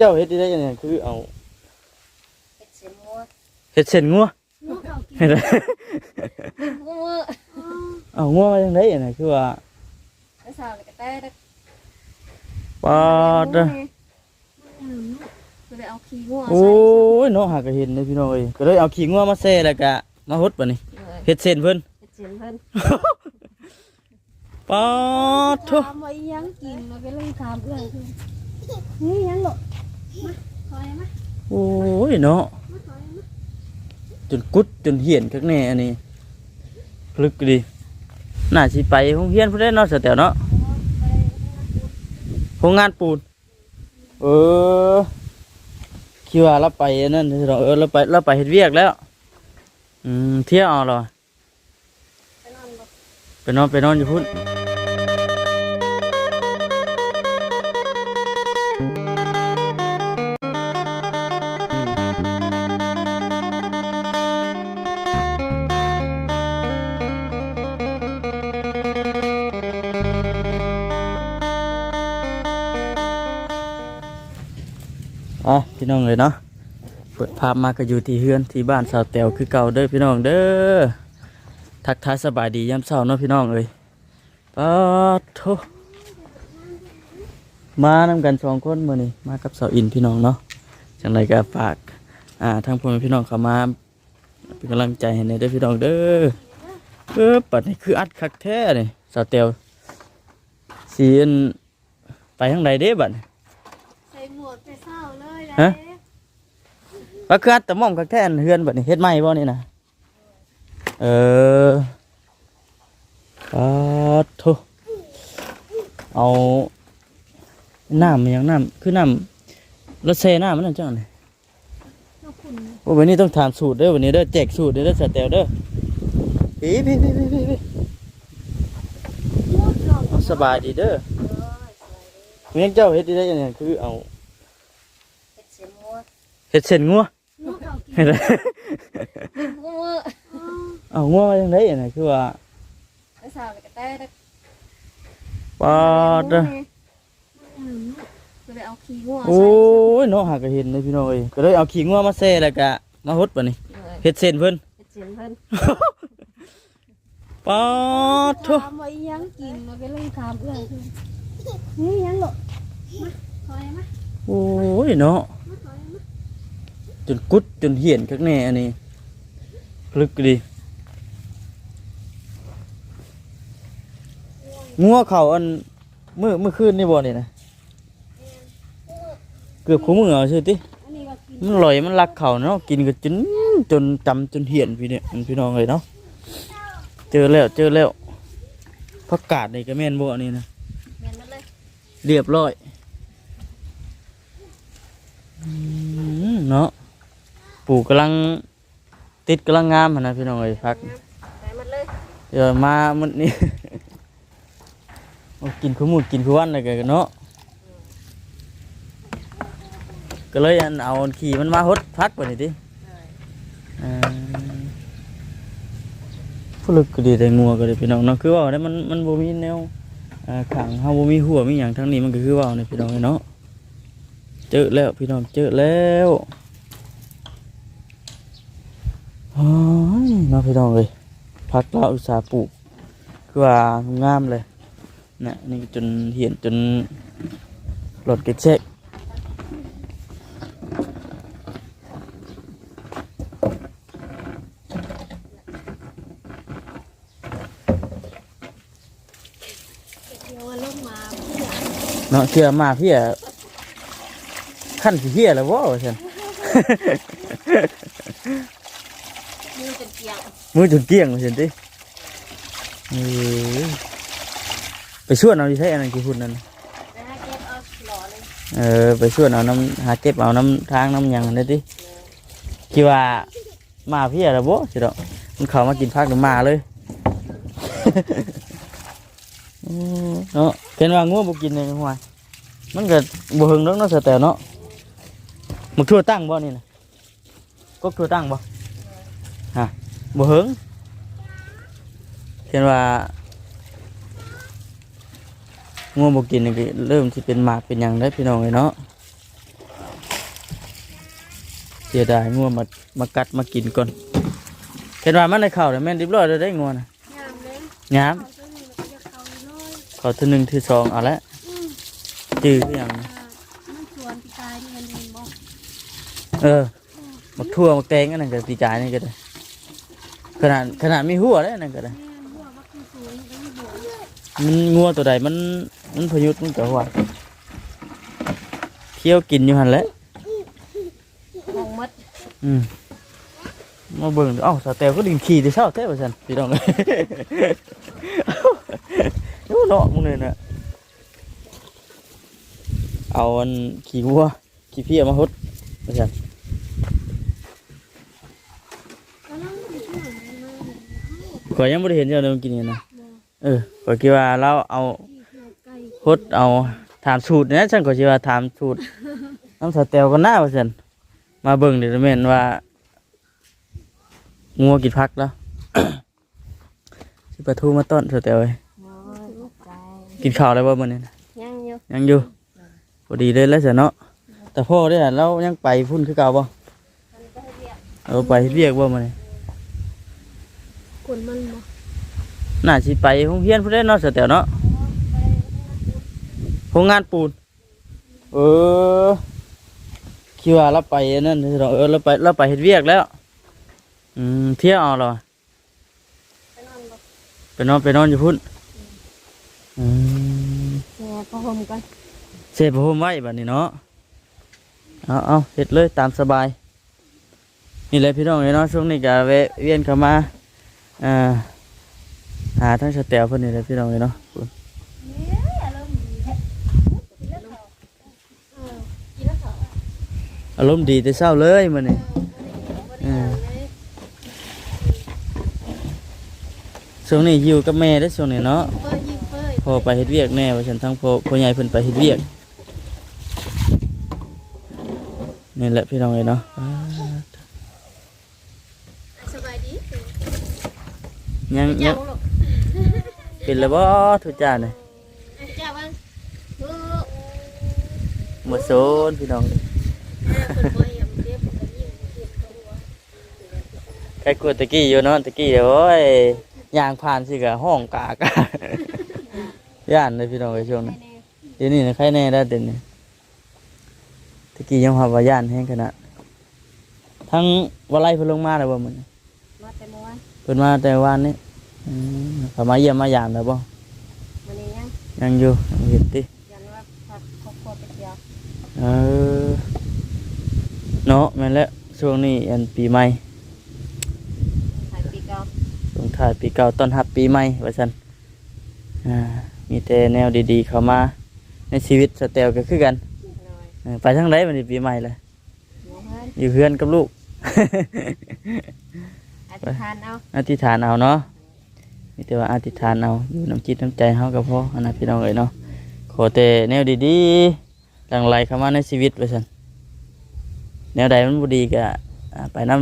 เจ้าเฮ็ดได้ยังไงคือเอาเฮ็ดเสียมัวเฮ็ดเส้นงัวลูกเขากินเฮ็ดได้มัวเอางัวมาจังได๋ยังไงคือว่าไอ้สาวนี่ก็แต่ได้ปอดเด้อก็เลยเอาขี้งัวโอ้ใส่ยเนาะหาก็เห็นเด้อพี่น้องเอ้ยก็เลยเอาขี้งัวมาแซ่แล้วก็มาฮดบัดนี้เลยเฮ็ดเส้นเพิ่นเฮ็ดเสียนเพิ่นปอดทุถามว่าอีหยังกินเราก็เลยถามเอื้อยคือนี่ยังหรอมาคอยมา โอ้ยเนาะจนกุดจนเหียนคักแน่อันนี้ลึกดีน่าสิไปโรงเรียนพุ่นได้เนาะสแตวเนาะโรงงานปูนเออคิดว่าเราไปนั่นเนาเออเราไปเราไปเฮ็ดเวียกแล้วอืมเที่ยวเอาหรอไปนอนไปนอนอยู่พุ่น พี่น้องเลยเนาะเปิดภาพมาก็อยู่ที่เฮือนที่บ้านสาวแตวคือเก่าเด้อพี่น้องเด้อทักทายสบายดียามเช้าเนาะพี่น้องเอ้ยปาโทมานำกันสองคนมื้อนี้มากับสาวอินพี่น้องเนาะจังไรก็ฝากอ่าทางพ่อแม่พี่น้องเข้ามาเป็นกำลังใจให้ในอยเด้อพี่น้องเด้อเออปัดนี่คืออัดคักแท้นี่สาวเตียวสีอันไปทางใดเด้บัดใส่หมวกไปเศร้า ฮะว่าคืออัดแต่หม่อมคักแท้อันเฮือนบัดนี้เฮ็ดใหม่บ่นี่นะเออปาโทเอาน้ำมันยังน้ำคือน้ำรถเซน้ำมันนั่นจังไดเราขุนโอ้วันนี้ต้องถามสูตรเด้อวันนี้เด้อแจกสูตรเด้อเด้อสแตลเด้อพี่พี่พี่พี่พี่พี่หมวกเราเอาสบายดีเด้อเมียงเจ้าเฮ็ดได้ยังไงคือเอาเฮ็ดเสียมัว เฮ็ดเส้นงัวลูกเขากินเฮ็ดได้มัวเอางัวมาจังไดยังไงคือว่าไอ้สาวนี่ก็แต่ได้ปอดเด้อก็เลยเอาขี้งัวโอ้ใส่ยเนาะหาก็เห็นเลยพี่น้องเอ้ยก็เลยเอาขี้งัวมาแซ่แล้วก็มาฮดบัดนี้เลยเฮ็ดเส้นเพิ่นเฮ็ดเสียนเพิ่นปอดทุถามว่าอีหยังกินเราก็เลยถามเอื้อยคือนี่ยังหรอมาคอยมาโอ้ยเนาะมาคอยมา จนกุดจนเหียนคักแน่อันนี้คลึกดีงัวเขาอันมื้อมื้อคืนนี่บ่นี่นะเกือบคู่มือเอาซื่อติอันนี้ก็กินมันลอยมันรักเขาเนาะกินก็จนจนจำจนเหียนพี่เนี่ยมันพี่น้องเลยเนาะเจอแล้วเจอแล้วผักกาดนี่ก็แม่นบ่อันนี้นะแม่นหมดเลยเรียบร้อยอืมเนาะ ปลูกกำลังติดกำลังงามหั่นนะพี่น้องเอ้ยพักไปหมดเลยเดี๋ยวมามันนี่โอ้กินคู่มือกินคู่วันเลยกันเนาะก็เลยอันเอาอันขี่มันมาหดพักไปนี่ดิเลยเอ่อผู้ลึกก็ดีแต่งัวก็ดีพี่น้องเนาะคือว่าเนี่ยมันมันบ่มีแนวอ่าขังเฮาบ่มีหัวมีหยังทั้งนี้มันก็คือว่าเนี่ยพี่น้องเนาะเจอแล้วพี่น้องเจอแล้ว โอ้ยเนาะพี่น้องเลยพักเราอุตสาห์ปลูก คือว่างามเลยนะนี่จนเหียนจนหลดก็กเช็คเนาะเชื่อมาพี่อะขั้นสิเฮียแล้วว่าซั่น มือจนเกลียงมือจนเกลี้ยงว่าซั่นติเออไปชวนเอาที่ใช้อันนั้นกี่พุ่นนั่นไปหาเก็บเอาหล่อเลยเออไปชวนเอาน้ำหาเก็บเอาน้ำทางน้ำหยังนั่นติคิดว่ามาพี่อะแล้วบ่สิดอกมันเข้ามากินพักหรือมาเลยอืมเนาะเห็นว่างัวบ่กินเลยหัวมันก็บ่หึงดอกเนาะสแต่เนาะมึกทั่วตั้งบ่นี่นะก็ทั่วตั้งบ่ ฮะบ่หึงเห็นว่างัวบ่กินนี่ก็เริ่มสิเป็นหมากเป็นหยังได้อพี่น้องเอ้ยเนาะสียดายงัวมามากัดมากินก่อนเห็นว่ามันในเข่าวแต่แม่นเรียบร้อยแล้วได้งัวนะงามเลยงามเขาตัวนี้มันก็จะเขาน้อยเขาทีหนึ่งทีสองเอาละอืมจื้อคืออย่างอ่ามันสวนปีกายนี่กันเองบอกเออมักทั่วมักแตงอันนั้นก็ปีจายนี่ก็ได้ ขนาดขนาดมีหัวได้อันนั่นก็ได้แม่หัวว่าคือสวยก็ไม่บวกมันงัวตัวใดมันมันพยุดมันก็หัวเที่ยวกินอยู่หันแหล้วมองมัดอืมมาเบิ่งดูเอ้าสาวแตวก็ดึงขี่แต่เช้าแท้ว่าซั่นพี่น้องเอ้ยโอ้เนาะมึงเลยน่ะเอาอันขี่วัวขี่เพี้ยมาฮดว่าซั่น แล้วน้องมันช่วยมันมาเนี่ย ข่อยยังบ่ได้เห็นเจ้าเดิมกินนี่นะเออข่อยคิดว่าเราเอาที่เที่ยวไก่ฮดเอาถามสูตรนะฉันก็สิว่าถามสูตรน้ำสาวแตวก็น่าว่าซั่นมาเบิ่งเดี๋ยวแม่นว่างัวกินพักแล้วสิปลาทูมาต้อนสาวแตวเอ้ยโอ้ยใจกินข้าวแล้วบ่มื้อนี้นะยังอยู่ยังอยู่พอดีเลยแล้วเสียเนาะแต่พ่อได้อเรายังไปพุ่นคือเก่าบ่มันก็ให้เรียกเออไปเรียกบ่มื้อนี้ กวนมันบ่น่าสิไปโรงเรียนพุ่นได้เนาะสาวแตวเนาะโรงงานปูน เออคิดว่าเราไปอันนั่นเนาะเออเราไปเราไปเฮ็ดเวียกแล้ว อืมเที่ยวเอาเหรอไปนอนบ่ไปนอนไปนอนอยู่พุ่นอืมแช่ผ้าห่มกันเสพผมไว้บัดนี้เนาะเอาเอาเฮ็ดเลยตามสบาย นี่แหละพี่น้องเนาะช่วงนี้ก็แวะเวียนเข้ามา อ่าหาทั้งสแตลเพิ่นนี่แหละพี่น้องเล้วเขาะอารมณ์ดีแต่เช้าเลยมื้อนี้เออช่วงนี้อยู่กับแม่ได้ช่วงนี้เนาะพอไปเฮ็ดเวียกแน่ว่าฉันทั้งพอพ่อใหญ่เพิ่นไปเฮ็ดเวียกนี่แหละพี่น้องเนาะอ่าสบายดี ยังยัเจ้างลูกเป็นแล้วบ่ทุกจ้าเนี่ยเจ้าบ้างเออบ่โซนพี่น้องเพิ่นบ่ยำเรียบก็ยิงเก็บตัวใครกลัวตะกี้อยู่เนาะตะกี้เดี๋ยวโอ้ยย่างผ่านสิก็ห้องกากาย่านเลยพี่น้องไอ้ช่วงนั้นแน่เดี๋ยวนี้นะใครแน่ได้เด่นนี่ตะกี้ยังหาว่าย่านแห้งขนาดทั้งว่าไล่เพิ่นลงมาแล้วบ่มื้อนี้ๆมาแต่เมื่อวานเพิ่นมาแต่วานนี้อืม เขามาเยี่ยมมายามแล้วบ่มื้อนี้ยังยังอยู่ยังเห็นติยันว่าพักครอบครัวไปเที่ยวเออเนาะแม่นแล้วช่วงนี้อันปีใหม่ถ่ายปีเก่าส่งท้ายปีเก่าต้อนรับปีใหม่ว่าซั่นอ่ามีแต่แนวดีๆเข้ามา ในชีวิตสแตลก็คือกันหน่อยเออไปทางใดบัดนี้ปีใหม่เลยหมูเพิ่นอยู่เพื่อนกับลูก อธิษฐานเอาอธิษฐานเอาเนาะ มีแต่ว่าอธิษฐานเอาอยู่น้ำจิตน้ำใจเฮาก็พออันนั้นพี่น้องเอ้ยเนาะขอแต่แนวดีๆหลังไหลเข้ามาในชีวิตว่าซั่นแนวใดมันบ่ดีก็ไปนํ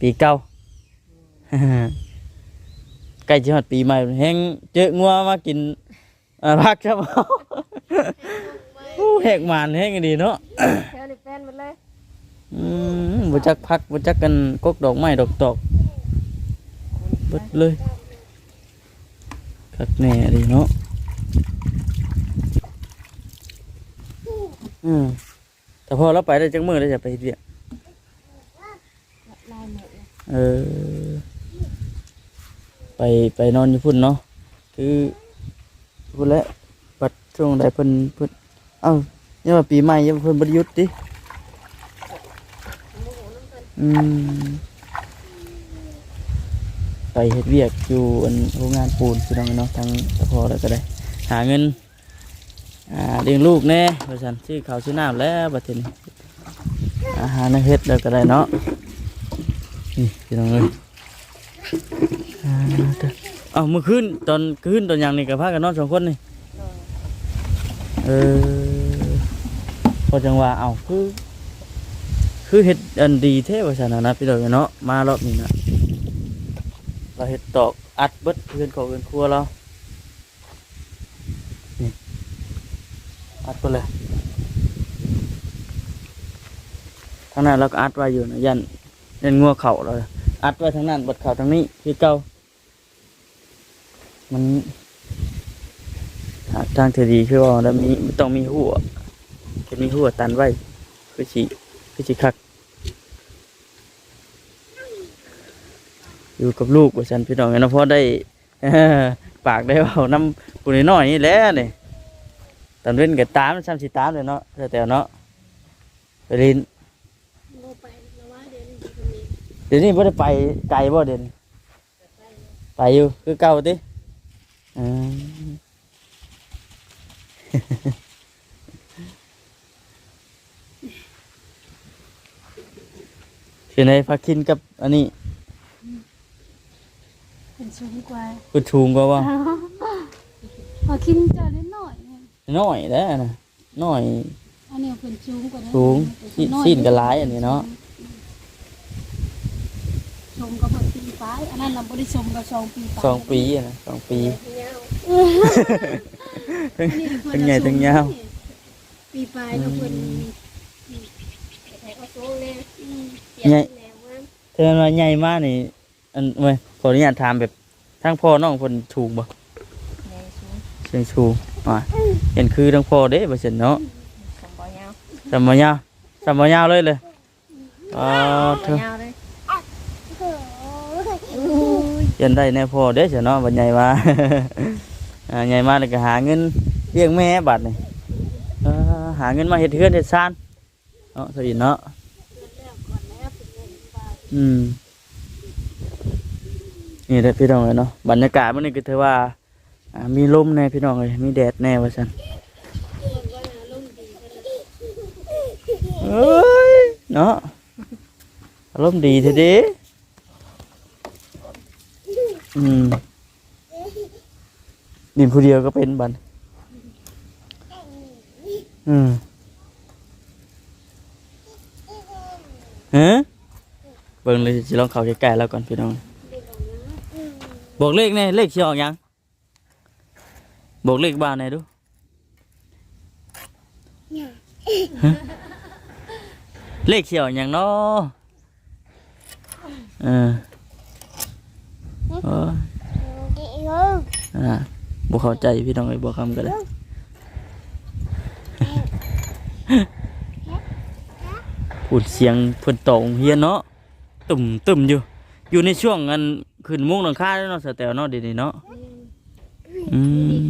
ปีเก่าใกล้จะฮอดปีใหม่แฮงเจองัวมากินอ่าผักครับโอ้แหกหมานแฮงดีเนาะเที่ยวนี่แป้นหมดเลยอืมบ่จักพักบ่จักกันกกดอกไม้ดอกตอกเบิดเลย คักแน่ดีเนาะอืมแต่พอเราไปได้จักมื้อแล้จะไปเฮ็ดเวียกลายเออ ไปไปนอนอยู่พุ่นเนาะคือพุ่นแหละปัดช่วงใดเพิ่นเพิ่นเอ้าเนี่ยว่าปีใหม่ยังเพิ่นบ่ได้หยุดติอืม ไปเฮ็ดเวียกอยู่อันโรงงานปูนพี่น้องเนาะทางตะพอแล้วก็ได้ หาเงินอ่าเลี้ยงลูกแน่ว่าซั่นซื้อข้าวซื้อน้ำแล้วบัดนี้อาหารในเฮ็ดแล้วก็ได้เนาะนี่พี่น้องเอ้ยอ่าเอเอ้าเมื่อคืนตอนคืนตอนยังนี่กับพากันนอนสองคนนี่เออพอจังหวะเอาคือ คือเฮ็ดอันดีแท้ว่าซั่นนะนะพี่น้องเนาะมารอบนี้นะ เราเฮ็ดตอกอัดเบิดเพื่อนของเพื่อนครัวเรานี่อัดไปเลยทางนั้นเราก็อัดไว้อยู่นะยันยันงัวเข่าเราอัดไว้ทางนั้นบดเข่าทางนี้คือเก่ามันหากทางเทดีคือว่าแล้วมีต้องมีหัวจะมีหัวตันไว้คือสิคือสิคัก อยู่กับลูกว่าฉันพี่น้องเนาะเพราะได้ปากได้เว่าน้ำปูน้อยนี่แหละนี่ตอนเว้นกับตามซ้ำสิตามเลยเนาะแต่แต่เนาะไปลินโมไปแล้วว่าเดี๋ยวนี้ก็มีเดี๋ยวนี้บ่ได้ไปไกลบ่เด่นไปอยู่คือเก่าติอืมคือในพักคินกับอันนี้ เป็นสูงกว่าคุณชูงกว่าว่าพอกินเจอเล็กน้อยเนี่ยน้อยแล้วนะน้อยอันนี้เป็นสูงกว่านั้นสูงเป็นสิ้นน้อยสิ้นก็หลายอันนี้เนาะชมก็เพิ่งปีไปอันนั้นเราไม่ได้ชมก็สองปีไปสองปีอะนะสองปีเงาอันนี้เพิ่นทั้งใหญ่ทั้งยาวปีปลายเราเพิ่นแต่ก็สูงแน่อืมเปลี่ยนแล้วว่าเธอมาใหญ่มากนี่อันเว้ยข ออนุญาตถามแบบทั้งพ่อน้องคนชูงบ่แน่สูงเชิงชูอ่าเห็นคือทั้งพ่อเด้บ่เช่นเนาะสมบ่ยาวสามบ่ยาวสามบ่ยาวเลยเลยอ๋อเธอยาวเลยยันได้แน่พ่อเด้เสียเนาะบัดใหญ่มาอ่าใหญ่มาแล้วก็หาเงินเลี้ยงแม่บัดนี่เออหาเงินมาเฮ็ดเฮือนเฮ็ดซ่านเนาะสอินเนาะอืม นี่แหละพี่น้องเลยเนาะบรรยากาศมันนี่ก็ถือว่าอ่ามีลมแน่พี่น้องเลยมีแดดแน่ว่าฉันเอ้ยเนาะอารมณ์ดีทีเดีอืมดินผู้เดียวก็เป็นบันอืมฮะเบิ่งเลยสิลองเขาใกล้ๆแล้วก่อนพี่น้อง บอกเลขแน่เลขสิออกยังบอกเลขบ้านไหนดูฮะเลขสิออกยังเนาะเออเอออ่าบ่เข้าใจพี่น้องไอ้บ่คำก็ได้พูดเสียงเพิ่นตองเฮียนเนาะตุ่มตุ่มอยู่ อยู่ในช่วงอัน ขึ้นมุ้งหลังคาแล้วเนาะสแตลเนาะเดี๋ยวนี้เนาะอืม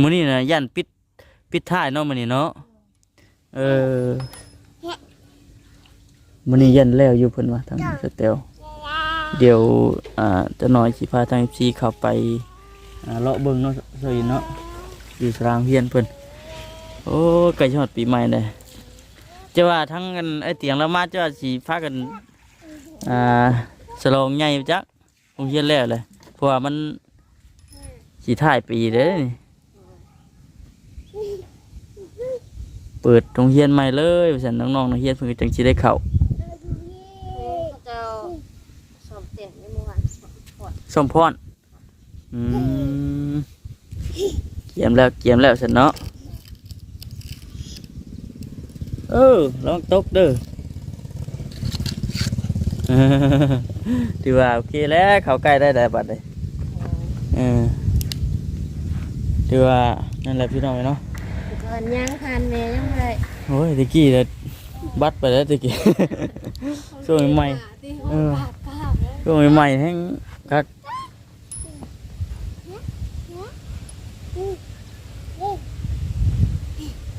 มื้อนี้นะย่านปิดปิดท้ายเนาะมื้อนี้เนาะเออมื้อนี้ยันแล้วอยู่เพิ่นว่าทางสแตลเดี๋ยวอ่าจะน้อยสิพาทาง FC เข้าไปอ่าเลาะเบิ่งเนาะซอยเนาะอยู่สรางเฮียนเพิ่นโอ้ใกล้จะฮอดปีใหม่เลยจะว่าทั้งกันไอ้เตียงละมาจะว่าสิพากันอ่าสลองใหญ่จัก โรงเรียนแล้วเลยเพราะว่ามันสีถ่ายปีเด้นี่เปิดโรงเรียนใหม่เลยว่าซั่นน้องๆนักเรียนเพิ่นก็จังสิได้เข้าเจ้าสอบเตียนในหมู่บ้านสมพรอืมเกียมแล้วเกียมแล้วซั่นเนาะเออลองตกเด้อ ถือว่าโอเคแล้วเขาใกล้ได้ได้บัดเลยเออถือว่านั่นแหละพี่น้องเนาะก่อนยังทานแม่ยังบ่ได้โอ้ยตะกี้เลยบัดไปแล้วตะกี้ช่วงใหม่เออช่วงใหม่ๆแห้งคัก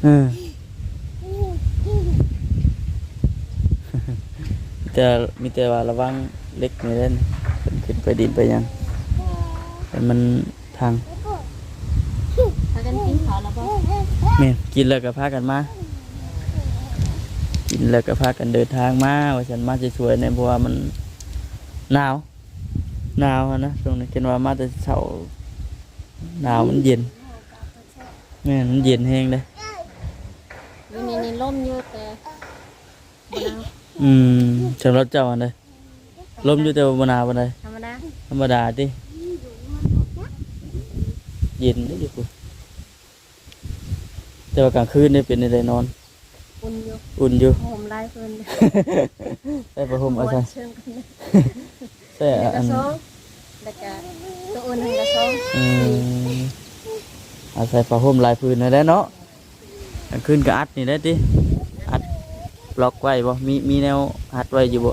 เออ แต่มีแต่ว่าระวังเล็กนี่เล่นขึ้นไปดินไปยังแต่มันทางพากันกินข้าวแล้วบ่เมนกินแล้วก็พากันมา กินแล้วก็พากันเดินทางมาว่าฉันมาจะช่วยในเพราะว่ามันหนาวหนาวอะนะช่วงนี้เห็นว่ามาแต่เช้าหนาวมันเย็นแม่นมันเย็นแห้งเลยอยู่นี่นี่ลมอยู่แต่บ่หนาว อืมสำหรับเจ้าอันใดลมอยู่แต่ว่าบ่หนาวปานใดธรรมดาธรรมดาติเย็นได้อยู่พุ่นแต่ว่ากลางคืนนี่เป็นในใดนอนฝอุ่นอยู่อุ่นอยู่ผมไล่เพิ่นใส่ผ้าห่มปเอาวใส่ดเชิงกันใส่แล้วอัก็นสองแล้วก็ตัวอุ่นให้ก็สองอืมเอาใส่ผ้าห่มลายพื้นได้เนาะกลางคืนก็อัดนี่ได้ติอัด ล็อกไว้บ่มีมีแนวอัดไว้อยู่บ่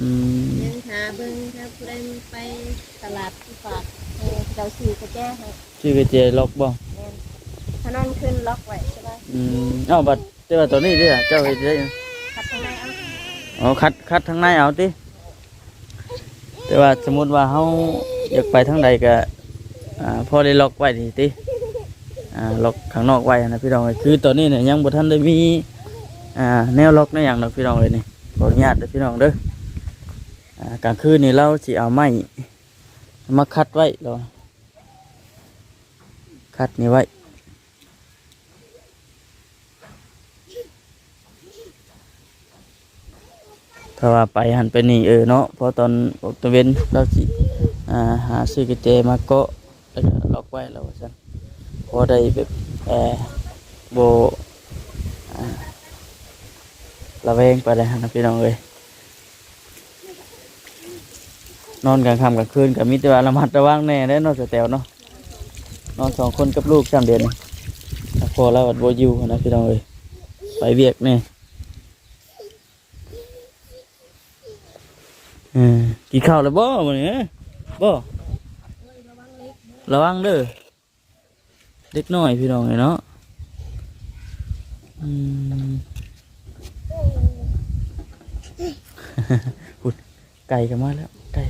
อืมยังหาเบิ่งถ้าผู้ใดไปตลาดที่ฝากเออเราซื้อกระแจให้ชื่อกระเจล็อกบ่แม่นถ้านอนขึ้นล็อกไว้ใช่ไหมอืมเอ้าบัดแต่ว่าตัวนี้เด้อเจ้าเฮ็ดได้ยังขัดข้างในเอาอ๋อคัดคัดทางในเอาติแต่ว่าสมมุติว่าเฮาอยากไปทางใดก็อ่าพอได้ล็อกไว้นี่ติ อ่าล็อกข้างนอกไว้นะพี่น้องเอ้ยคือตัวนี้เนี่ยยังบ่ทันได้มีอ่าแนวล็อกในหยังดอกพี่น้องเลยนี่ขออนุญาตเด้อพี่น้องเด้ออ่ากลางคืนนี่เราสิเอาไม้มาคัดไว้เรอคัดนี่ไว้ถ้าว่าไปหันไปนี่เออเนาะเพราะตอนออกตะเวนเราสิอ่าหาซื้อกระเจมาเกาะแล้วก็ล็อกไว้แล้วว่าซั่น พอได้แบบเออโบอ่าระแวงไปเลยนะพี่น้องเอ้ยนอนกลางค่ำกลางคืนกับมิตรว่าระมัดระวังแน่ได้อนอนสแตวเนาะนอนสองคนกับลูกสามเดือนพอแล้ววัดโบยูนะพี่น้องเอ้ยไปเวียกแน่เออกินข้าวแล้วบ่มื้อนี้บ่ระวังเด้อ เด็กน้อยพี่น้องเลยเนาะอืมพุดไก่กันมาแล้วไก่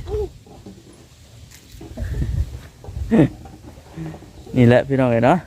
นี่แหละพี่น้องเลยเนาะ